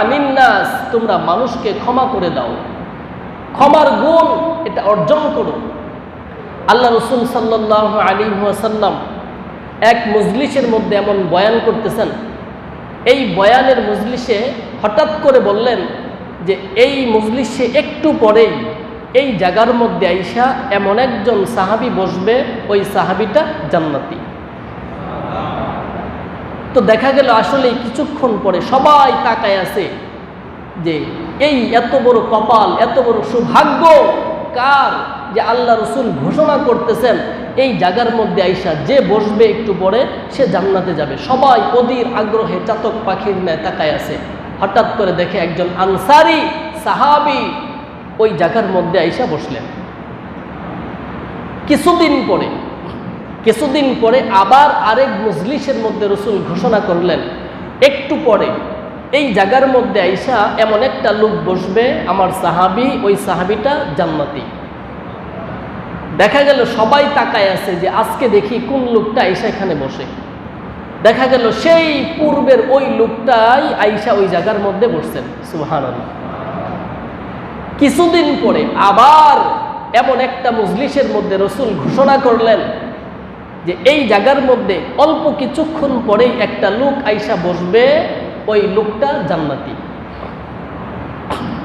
আনিন্নাস, তোমরা মানুষকে ক্ষমা করে দাও। ক্ষমার গুণ এটা অর্জন করো। আল্লাহ রসুল সাল্লাহ আলী ওয়াসাল্লাম এক মজলিসের মধ্যে এমন বয়ান করতেছেন। এই বয়ানের মজলিসে হঠাৎ করে বললেন যে, এই মজলিসে একটু পরেই, এই জায়গার মধ্যে আইসা এমন একজন সাহাবি বসবে, ওই সাহাবিটা জান্নাতি। তো দেখা গেল আসলে কিছুক্ষণ পরে সবাই তাকায় আছে যে এই এত বড় কপাল, এত বড় সৌভাগ্য কার যে আল্লাহ রসুল ঘোষণা করতেছেন, এই জায়গার মধ্যে আইসা যে বসবে একটু পরে সে জান্নাতে যাবে। সবাই অধীর আগ্রহে চাতক পাখির ন্যায় তাকায় আছে। হঠাৎ করে দেখে একজন আনসারি সাহাবি ওই জায়গার মধ্যে আইসা বসলেন। কিছুদিন পরে কিছুদিন পরে আবার আরেক মজলিসের মধ্যে রসুল ঘোষণা করলেন, একটু পরে। এই জায়গার মধ্যে আইসা এমন একটা লোক বসবে, আমার সাহাবি, ওই সাহাবিটা জান্নাতি। দেখা গেল সবাই তাকায় আছে যে আজকে দেখি কোন লোকটা আইসা এখানে বসে। দেখা গেল সেই পূর্বের ওই লোকটাই আইসা ওই জায়গার মধ্যে বসছেন সুহান কিছুদিন পরে আবার এমন একটা মজলিসের মধ্যে রসুল ঘোষণা করলেন যে এই জায়গার মধ্যে অল্প কিছুক্ষণ পরেই একটা লোক আইসা বসবে, ওই লোকটা জান্নাতি।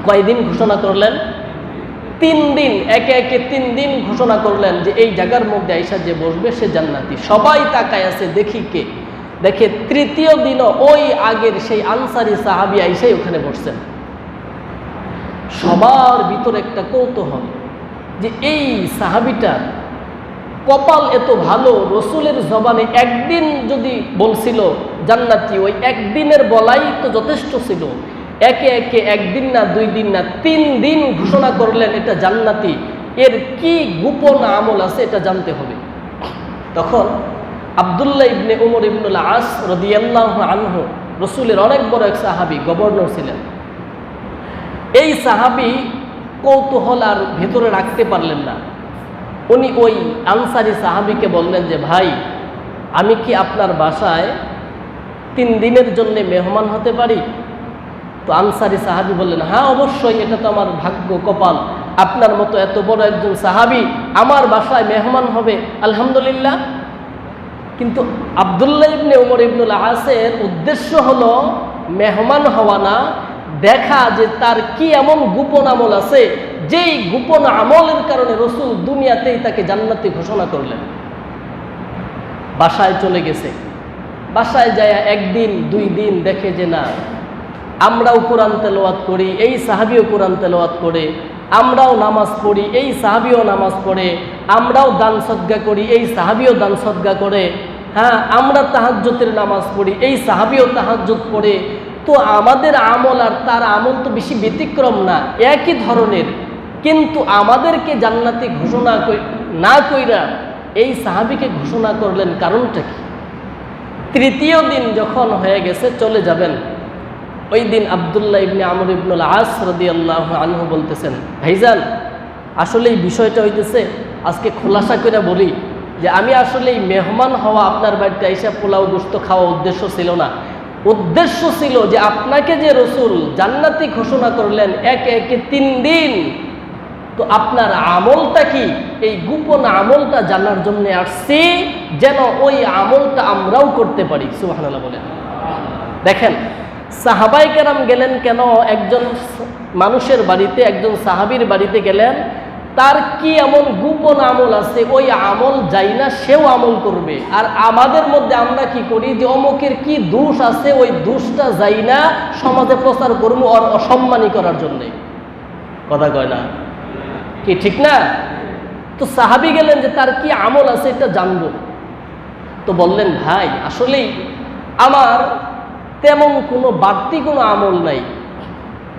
কয়দিন ঘোষণা করলেন? তিন দিন, একে একে তিন দিন ঘোষণা করলেন যে এই জায়গার মধ্যে আইসা যে বসবে সে জান্নাতি। সবাই তাকায় আছে, দেখি কে? দেখে তৃতীয় দিনও ওই আগের সেই আনসারি সাহাবি আইসাই ওখানে বসছেন। সবার ভিতরে একটা কৌতূহল যে এই সাহাবিটার কপাল এত ভালো, রসুলের জবানে একদিন যদি বলছিল, জান্নাতি, ওই একদিনের বলাই তো যথেষ্ট ছিল। একে একে একদিন না, দুই দিন না, তিন দিন ঘোষণা করলেন, এটা জান্নাতি। এর কি গোপন আমল আছে এটা জানতে হবে। তখন আবদুল্লাহ ইবনে উমর ইবনুল আস রদিয়াল্লাহ আনহু, রসুলের অনেক বড় এক সাহাবি, গভর্নর ছিলেন। এই সাহাবি কৌতূহল আর ভেতরে রাখতে পারলেন না। উনি ওই আনসারি সাহাবিকে বললেন যে, ভাই, আমি কি আপনার বাসায় তিন দিনের জন্য মেহমান হতে পারি? তো আনসারি সাহাবি বললেন হ্যাঁ অবশ্যই, এটা তো আমার ভাগ্য কপাল। আপনার মতো এত বড় একজন সাহাবি আমার বাসায় মেহমান হবে, আলহামদুলিল্লাহ। কিন্তু আবদুল্লাহ ইবনে উমর ইবনুল আসের উদ্দেশ্য হলো মেহমান হওয়া না, দেখা যে তার কি এমন গোপন আমল আছে যেই গোপন আমলের কারণে রসুল দুনিয়াতেই তাকে জান্নাতি ঘোষণা করলেন। বাসায় চলে গেছে। বাসায় যায় একদিন, দুই দিন দেখে যে না, আমরাও কোরআন তেলোয়াত করি, এই সাহাবিও কোরআন তেলোয়াত করে, আমরাও নামাজ পড়ি, এই সাহাবিও নামাজ পড়ে, আমরাও দান সদ্গা করি, এই সাহাবিও দান সদ্গা করে হ্যাঁ আমরা তাহাজ্যতের নামাজ পড়ি, এই সাহাবিও তাহাজ্যত পড়ে। তো আমাদের আমল আর তার আমল তো বেশি ব্যতিক্রম না, একই ধরনের। কিন্তু আমাদেরকে জান্নাতি ঘোষণা না কইরা এই সাহাবিকে ঘোষণা করলেন কারণটা কি? তৃতীয় দিন যখন হয়ে গেছে, চলে যাবেন। ওই দিন আবদুল্লাহ ইবনে আমর ইবনুল আস রদি আল্লাহ আনহু বলতেছেন, ভাইজান আসলে এই বিষয়টা হইতেছে, আজকে খোলাসা করে বলি যে আমি আসলে এই মেহমান হওয়া আপনার বাড়িতে আইসা পোলাও গোস্ত খাওয়া উদ্দেশ্য ছিল না। উদ্দেশ্য ছিল যে আপনাকে যে রসুল জান্নাতি ঘোষণা করলেন, একে একে তিন দিন তো আপনার আমলটা কি? এই গোপন আমলটা জানার জন্য আসছি যেন ওই আমলটা আমরাও করতে পারি। সুবাহ বলেন। দেখেন, সাহাবাই কেরাম গেলেন কেন? একজন মানুষের বাড়িতে, একজন সাহাবির বাড়িতে গেলেন, তার কি এমন গোপন আমল আছে? ওই আমল যাই না, সেও আমল করবে। আর আমাদের মধ্যে আমরা কি করি যে, অমুকের কি দোষ আছে? ওই দোষটা যাই না, সমাজে প্রচার করব অসম্মানী করার জন্যে। কথা কয় না? কি ঠিক না? তো সাহাবি গেলেন যে তার কি আমল আছে এটা জানব। তো বললেন, ভাই, আসলেই আমার তেমন কোনো বাড়তি কোনো আমল নাই।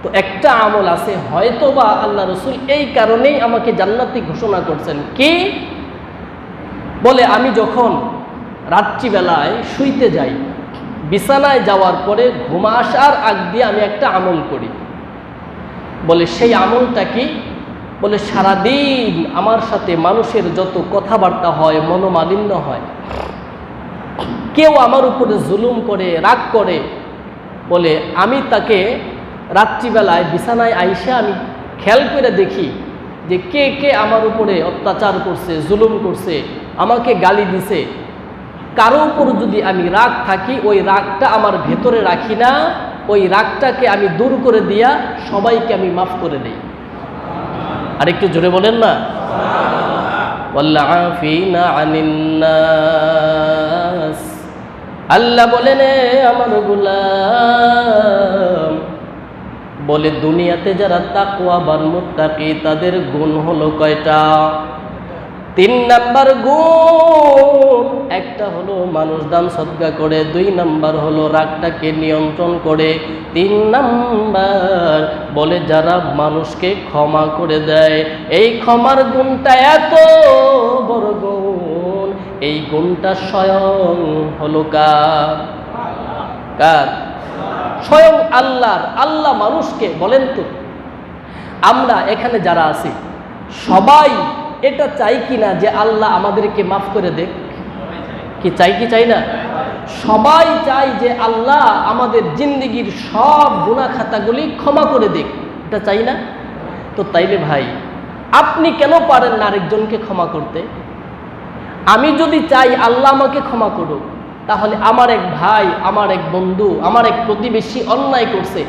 তো একটা আমল আছে হয়তো বা আল্লাহ রসুল এই কারণেই আমাকে জান্নাতি ঘোষণা করছেন। কি? বলে, আমি যখন রাত্রিবেলায় শুইতে যাই, বিছানায় যাওয়ার পরে ঘুমা আসার আগ দিয়ে আমি একটা আমল করি। বলে, সেই আমলটা কি? বলে, সারাদিন আমার সাথে মানুষের যত কথাবার্তা হয়, মনোমালিন্য হয়, কেউ আমার উপরে জুলুম করে, রাগ করে, বলে, আমি তাকে রাত্রিবেলায় বিছানায় আইসে আমি খেয়াল করে দেখি যে কে কে আমার উপরে অত্যাচার করছে, জুলুম করছে, আমাকে গালি দিছে। কারও উপর যদি আমি রাগ থাকি, ওই রাগটা আমার ভেতরে রাখি না, ওই রাগটাকে আমি দূর করে দিয়া সবাইকে আমি মাফ করে দিই। আর একটু জোরে বলেন না। আল্লাহ বলে নে আমার গুলাম। বলে, দুনিয়াতে যারা তাকুয়া বান মুত্তাকি তাদের গুণ হলো কয়টা? তিন নাম্বার গুণ। একটা হলো মানুষ দান সদ্গা করে, দুই নাম্বার হলো রাগটাকে নিয়ন্ত্রণ করে, তিন নাম্বার বলে যারা মানুষকে ক্ষমা করে দেয়, এই ক্ষমার গুণটা এত বড় গুণ, এই গুণটা স্বয়ং হলো কার? কার? স্বয়ং আল্লাহর, আল্লাহ মানুষকে, বলেন তো। আমরা এখানে যারা আছি, সবাই এটা চাই কি না যে আল্লাহ আমাদেরকে মাফ করে দেখ? কি চাই কি চাই না? সবাই চাই যে আল্লাহ আমাদের জিন্দগির সব গুণা খাতাগুলি ক্ষমা করে দেখ। এটা চাই না? তো তাইলে ভাই, আপনি কেন পারেন না আরেকজনকে ক্ষমা করতে? আমি যদি চাই আল্লাহ আমাকে ক্ষমা করুক, তাহলে আমার এক ভাই, আমার এক বন্ধু, আমার এক প্রতিবেশী অন্যায় করছে।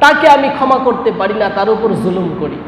তাকে আমি ক্ষমা করতে পারি না, তার উপর জুলুম করি।